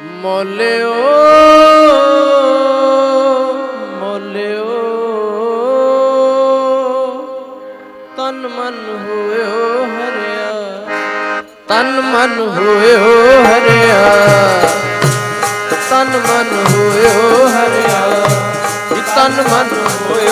ਮੋਲਿਓ ਮੋਲਿਓ। ਤਨ ਮਨ ਹੋਇਓ ਹਰਿਆ, ਤਨ ਮਨ ਹੋਇਓ ਹਰਿਆ। ਤਨ ਮਨ ਹੋਇਓ ਹਰਿਆ, ਤਨ ਮਨ ਹੋਇਓ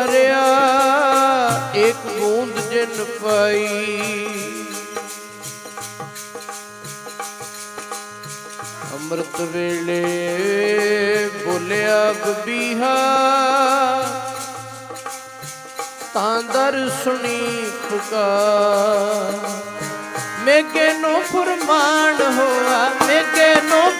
ਹਰਿਆ, ਇੱਕ ਬੂੰਦ ਜਿਨ ਪਾਈ। ਅੰਮ੍ਰਿਤ ਵੇਲੇ ਬੋਲਿਆ, ਬਬੀਹਾ, ਤਾਂ ਦਰ ਸੁਣੀ ਪੁਕਾਰ ਮੇਗੇ ਨੂੰ ਫਰਮਾਨ ਹੋਆ ਮੇਗੇ ਨੂੰ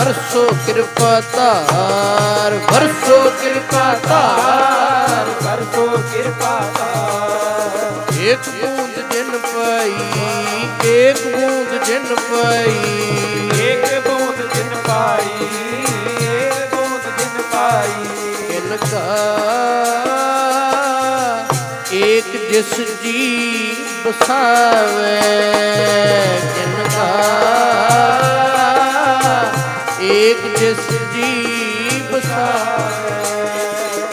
ਵਰਸੋ ਕਿਰਪਾ ਧਾਰ ਵਰਸੋ ਕਿਰਪਾ ਧਾਰ ਕਰਤੋ ਕਿਰਪਾ ਕਰ ਇੱਕ ਬੂੰਦ ਜਿਨ ਪਾਈ ਇੱਕ ਬੂੰਦ ਜਿਨ ਪਾਈ। ਏਕ ਬੂੰਦ ਜਿਨ ਪਾਈ ਏਕ ਬੂੰਦ ਜਿਨ ਪਾਈ। ਕਿਨ ਕਾ ਏਕ ਜਿਸ ਜੀ ਬਸਾਵੇ ਕਿਨ ਕਾ ਏਕ ਜਿਸ ਜੀ ਬਸਾਵੇ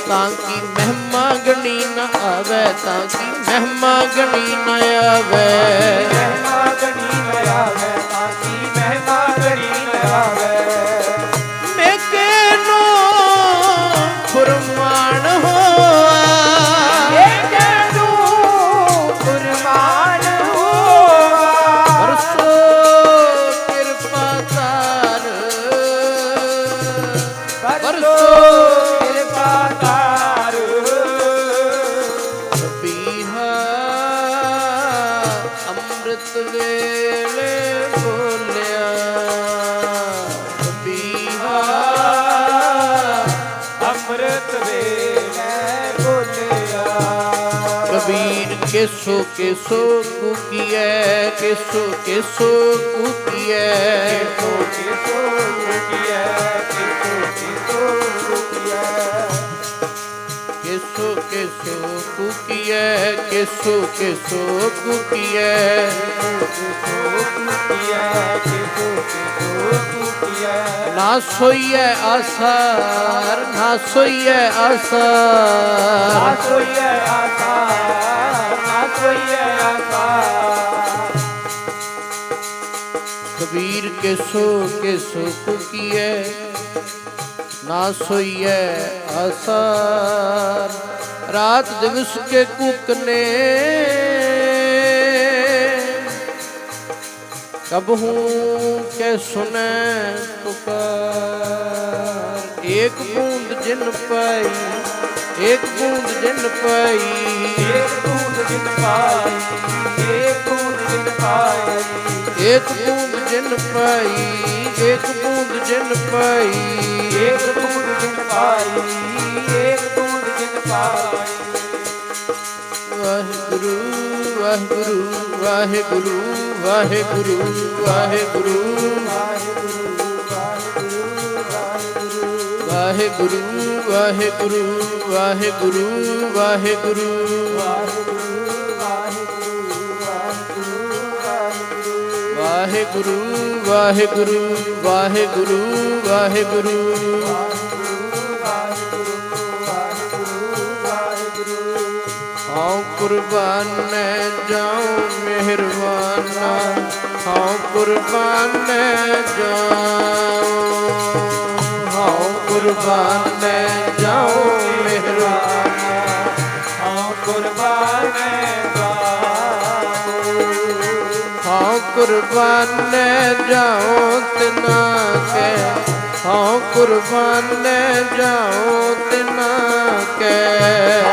ਤਾਂ ਕਿ ਮਹਿਮਾ ਗਣੀ ਨਾ ਆਵੇ, ਤਾਂ ਕਿ ਮਹਿਮਾ ਗਣੀ ਨਾ ਆਵੇ। ਕੇਸੋ ਕੇਸੋ ਕੁਕੀਐ ਕੇਸੋ ਕੇਸੋ ਕੁਕੀਐ। ਕਿਸੋ ਕਿਸੋ ਰੁਕੀਐ ਕਿਸੋ ਕਿਸੋ ਰੁਕੀਐ ਕੇਸੋ ਕੇਸੋ ਕੁਕੀਐ ਕੇਸੋ ਕੇਸੋ ਕੁਕੀਐ। ਨਾ ਸੋਈਐ ਆਸਾਰ। ਨਾ ਸੋਈਐ ਆਸਾਰ। ਕਬੀਰ ਕੇਸੋ ਕੇਸੋ ਕੁਕੀਐ ਨਾ ਸੋਈਐ ਆਸਾਰ ਰਾਤ ਦਿਵਸ ਕੇ ਕੁਕਨੇ ਕਬ ਹੂੰ ਕੇ ਸੁਨੈ ਪੁਕਾਰ ਏਕ ਬੂੰਦ ਜਿਨ ਪਾਈ ਏਕ ਬੂੰਦ ਜਿਨ ਪਈ। ਏਕ ਬੂੰਦ ਜਿਨ ਪਾਈ ਏਕ ਬੂੰਦ ਜਿਨ ਪਾਈ। ਏਕ ਬੂੰਦ ਜਿਨ ਪਈ ਏਕ ਬੂੰਦ ਜਿਨ ਪਈ। ਏਕ ਬੂੰਦ ਜਿਨ ਪਾਈ ਏਕ ਬੂੰਦ ਜਿਨ ਪਾਈ। ਵਾਹਿਗੁਰੂ ਵਾਹਿਗੁਰੂ ਵਾਹਿਗੁਰੂ ਵਾਹਿਗੁਰੂ ਵਾਹਿਗੁਰੂ। ਵਾਹਿਗੁਰੂ ਵਾਹਿਗੁਰੂ ਵਾਹਿਗੁਰੂ ਵਾਹਿਗੁਰੂ। ਵਾਹਿਗੁਰੂ ਵਾਹਿਗੁਰੂ ਵਾਹਿਗੁਰੂ ਵਾਹਿਗੁਰੂ। ਹਉ ਕੁਰਬਾਨ ਜਾਉ ਮਿਹਰਬਾਨਾ, ਹਉ ਕੁਰਬਾਨ ਜਾਉ। ਹਉ ਕੁਰਬਾਨ ਜਾਉ ਮਿਹਰਬਾਨਾ। ਹਉ ਕੁਰਬਾਨ ਹਉ ਕੁਰਬਾਨ ਜਾਉ ਤਿਨਾ ਕੈ। ਹਉ ਕੁਰਬਾਨ ਜਾਉ ਤਿਨਾ ਕੈ।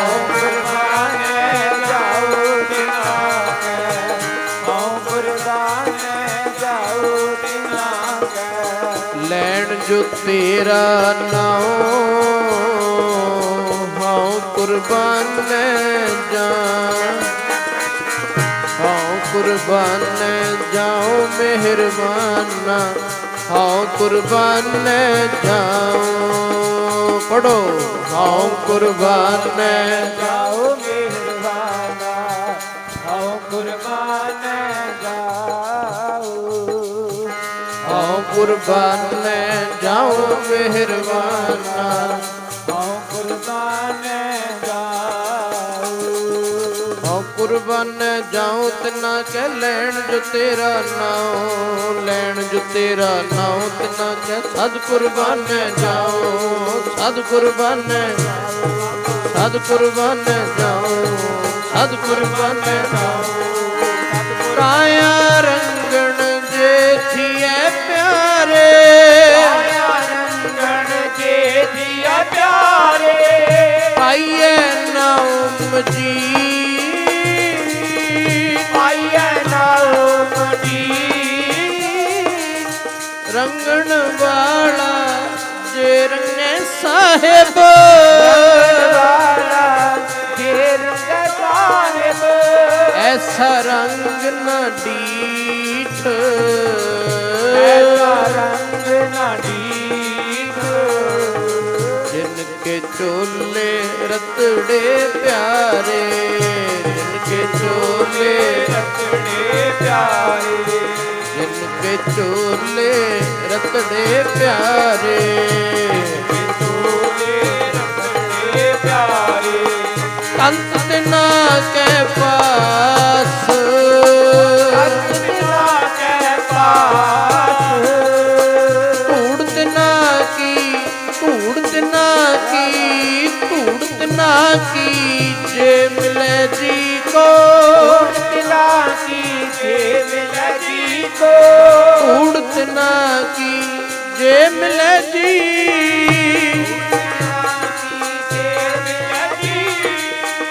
ਜੋ ਤੇਰਾ ਨਾਉ ਹਉ ਕੁਰਬਾਨ ਜਾ ਹਉ ਕੁਰਬਾਨ ਜਾਉ, ਮਿਹਰਬਾਨਾ। ਹਉ ਕੁਰਬਾਨ ਜਾਉ। ਪੜੋ ਹਉ ਕੁਰਬਾਨ ਜਾਓ ਕੁਰਬਾਨ ਜਾਉ ਮਿਹਰਬਾਨਾ। ਹਉ ਕੁਰਬਾਨ ਜਾਓ। ਹਉ ਕੁਰਬਾਨ ਜਾਉ ਤਿਨਾ ਕੈ ਲੈਣ ਜੋ ਤੇਰਾ ਨਾਉ ਲੈਣ ਜੋ ਤੇਰਾ ਨਾਉ ਤਿਨਾ ਕੈ ਸਦ ਕੁਰਬਾਨ ਜਾਉ ਸਦ ਕੁਰਬਾਨ ਸਦ ਕੁਰਬਾਨ ਜਾਉ ਸਦ ਕੁਰਬਾਨ ਜਾਉ ਕਾਇਆ ਨਾਮ ਜੀ ਆਇਆ ਨਾਮ ਦੀ ਰੰਗਣ ਵਾਲਾ ਜੇ ਰੰਗੇ ਸਾਹਿਬ। ਐਸਾ ਰੰਗ ਨਾ ਡੀਠ। ਕੇ ਚੋਲੇ ਰਤੜੇ ਪਿਆਰੇ ਜਿਨ ਕੇ ਚੋਲੇ ਰਤੜੇ ਪਿਆਰੇ। ਜਿਨ ਕੇ ਚੋਲੇ ਰਤੜੇ ਪਿਆਰੇ। ਤੋਲੇ ਰਤੜੇ ਪਿਆਰੇ। ਕੰਤ ਤਿਨਾ ਕੈ ਪਾਸ ਜੀ।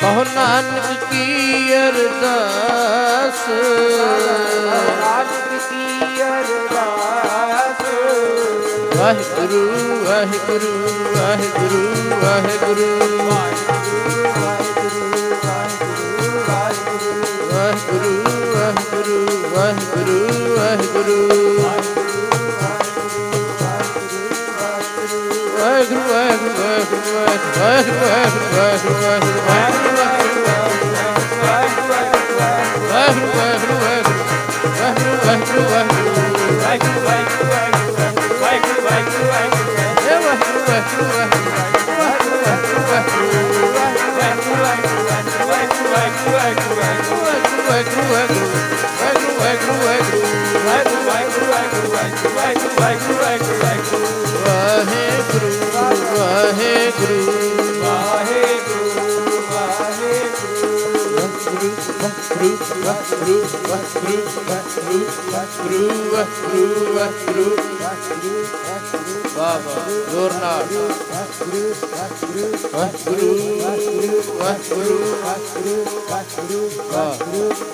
ਕਹੋ ਨਾਨਕ ਕੀ ਅਰਦਾਸ? Waheguru Waheguru Waheguru Waheguru Waheguru. Waheguru Waheguru Waheguru Waheguru. like abrir Baba, dur now. Baba,